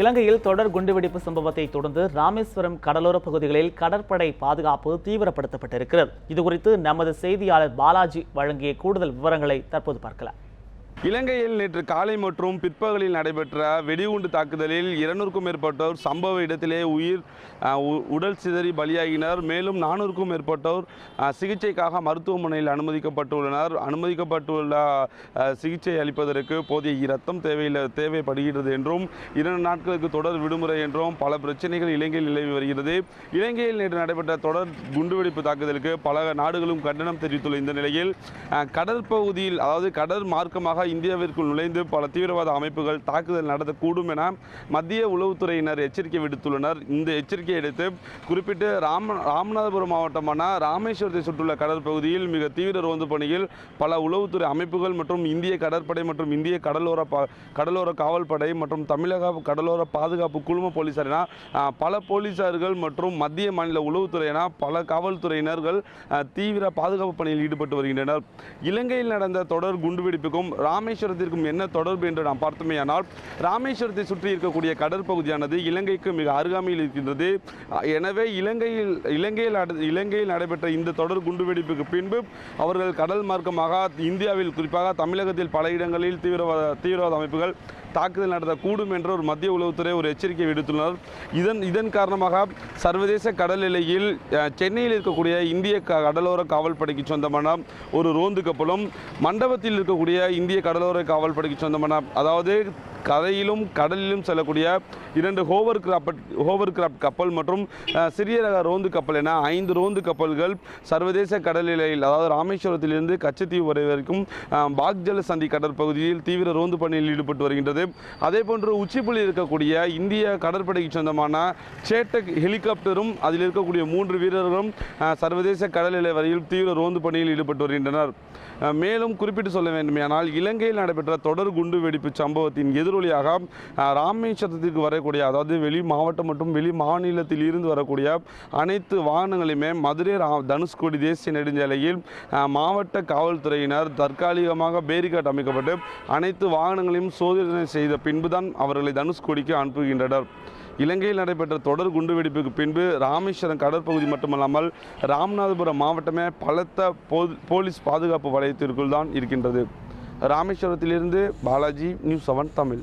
இலங்கையில் தொடர் குண்டுவெடிப்பு சம்பவத்தை தொடர்ந்து ராமேஸ்வரம் கடலோர பகுதிகளில் கடற்படை பாதுகாப்பு தீவிரப்படுத்தப்பட்டிருக்கிறது. இதுகுறித்து நமது செய்தியாளர் பாலாஜி வழங்கிய கூடுதல் விவரங்களை தற்போது பார்க்கலாம். இலங்கையில் நேற்று காலை மற்றும் பிற்பகலில் நடைபெற்ற வெடிகுண்டு தாக்குதலில் இருநூறுக்கும் மேற்பட்டோர் சம்பவ இடத்திலே உயிர் உ- உடல் சிதறி பலியாகினர். மேலும் நானூறுக்கும் மேற்பட்டோர் சிகிச்சைக்காக மருத்துவமனையில் அனுமதிக்கப்பட்டுள்ளனர். அனுமதிக்கப்பட்டுள்ள சிகிச்சை அளிப்பதற்கு போதிய இரத்தம் தேவையில்லை தேவைப்படுகிறது என்றும் இரண்டு நாட்களுக்கு தொடர் விடுமுறை என்றும் பல பிரச்சனைகள் இலங்கையில் நிலவி வருகிறது. இலங்கையில் நேற்று நடைபெற்ற தொடர் குண்டுவெடிப்பு தாக்குதலுக்கு பல நாடுகளும் கண்டனம் தெரிவித்துள்ள இந்த நிலையில் கடற்பகுதியில் அதாவது கடல் மார்க்கமாக இந்தியாவிற்குள் நுழைந்து பல தீவிரவாத அமைப்புகள் தாக்குதல் நடத்தக்கூடும் என மத்திய உளவுத்துறையினர் எச்சரிக்கை விடுத்துள்ளனர். இந்த எச்சரிக்கையை அடுத்து குறிப்பிட்டு ராம ராமநாதபுரம் மாவட்டமான ராமேஸ்வரத்தை சுற்றுள்ள கடற்பகுதியில் மிக தீவிர ரோந்து பணியில் பல உளவுத்துறை அமைப்புகள் மற்றும் இந்திய கடற்படை மற்றும் இந்திய கடலோர கடலோர காவல்படை மற்றும் தமிழக கடலோர பாதுகாப்பு குழும போலீசார் என பல போலீசார்கள் மற்றும் மத்திய மாநில உளவுத்துறை என பல காவல்துறையினர்கள் தீவிர பாதுகாப்பு பணியில் ஈடுபட்டு வருகின்றனர். இலங்கையில் நடந்த தொடர் குண்டுவெடிப்புக்கும் ராமேஸ்வரத்திற்கும் என்ன தொடர்பு என்று நாம் பார்த்தோமேயானால் ராமேஸ்வரத்தை சுற்றி இருக்கக்கூடிய கடற்பகுதியானது இலங்கைக்கு மிக அருகாமையில் இருக்கின்றது. எனவே இலங்கையில் இலங்கையில் இலங்கையில் நடைபெற்ற இந்த தொடர் குண்டுவெடிப்புக்கு பின்பு அவர்கள் கடல் மார்க்கமாக இந்தியாவில் குறிப்பாக தமிழகத்தில் பல இடங்களில் தீவிரவாத தீவிரவாத அமைப்புகள் தாக்குதல் நடத்தக்கூடும் என்ற ஒரு மத்திய உளவுத்துறை ஒரு எச்சரிக்கை விடுத்துள்ளனர். இதன் இதன் காரணமாக சர்வதேச கடல் எல்லையில் சென்னையில் இருக்கக்கூடிய இந்திய க- கடலோர காவல்படைக்கு சொந்தமான ஒரு ரோந்து கப்பலும் மண்டபத்தில் இருக்கக்கூடிய இந்திய கடலோர காவல்படைக்கு சொந்தமான அதாவது கரையிலும் கடலிலும் செல்லக்கூடிய இரண்டு ஹோவர் கிராப்ட் ஹோவர் கிராப்ட் கப்பல் மற்றும் சிறிய ரக ரோந்து கப்பல் என ஐந்து ரோந்து கப்பல்கள் சர்வதேச கடல் எல்லையில் அதாவது ராமேஸ்வரத்திலிருந்து கச்சத்தீவு வரை வரைக்கும் பாக்ஜல சந்தி கடற்பகுதியில் தீவிர ரோந்து பணியில் ஈடுபட்டு வருகின்றது. அதே போன்று உச்சிப்புள்ளி இருக்கக்கூடிய இந்திய கடற்படைக்கு சொந்தமான சேட்டக் ஹெலிகாப்டரும் அதில் இருக்கக்கூடிய மூன்று வீரர்களும் சர்வதேச கடல் எல்லை வரையில் தீவிர ரோந்து பணியில் ஈடுபட்டு வருகின்றனர். மேலும் குறிப்பிட்டு சொல்ல வேண்டுமானால் இலங்கையில் நடைபெற்ற தொடர் குண்டு வெடிப்பு சம்பவத்தின் எதிரொலியாக அஹ், ராமேஸ்வரத்திற்கு வரக்கூடிய அதாவது வெளி மாவட்டம் மற்றும் வெளி மாநிலத்தில் இருந்து வரக்கூடிய அனைத்து வாகனங்களையுமே மதுரை ரா தனுஷ்கோடி தேசிய நெடுஞ்சாலையில் மாவட்ட காவல்துறையினர் தற்காலிகமாக பேரிகாட் அமைக்கப்பட்டு அனைத்து வாகனங்களையும் சோதனை செய்த பின்புதான் அவர்களை தனுஷ்கோடிக்கு அனுப்புகின்றனர். இலங்கையில் நடைபெற்ற தொடர் குண்டுவெடிப்புக்கு பின்பு ராமேஸ்வரம் கடற்பகுதி மட்டுமல்லாமல் ராமநாதபுரம் மாவட்டமே பலத்த போலீஸ் பாதுகாப்பு வலயத்திற்குள் தான் இருக்கின்றது. ராமேஸ்வரத்திலிருந்து பாலாஜி நியூஸ் செவன் தமிழ்.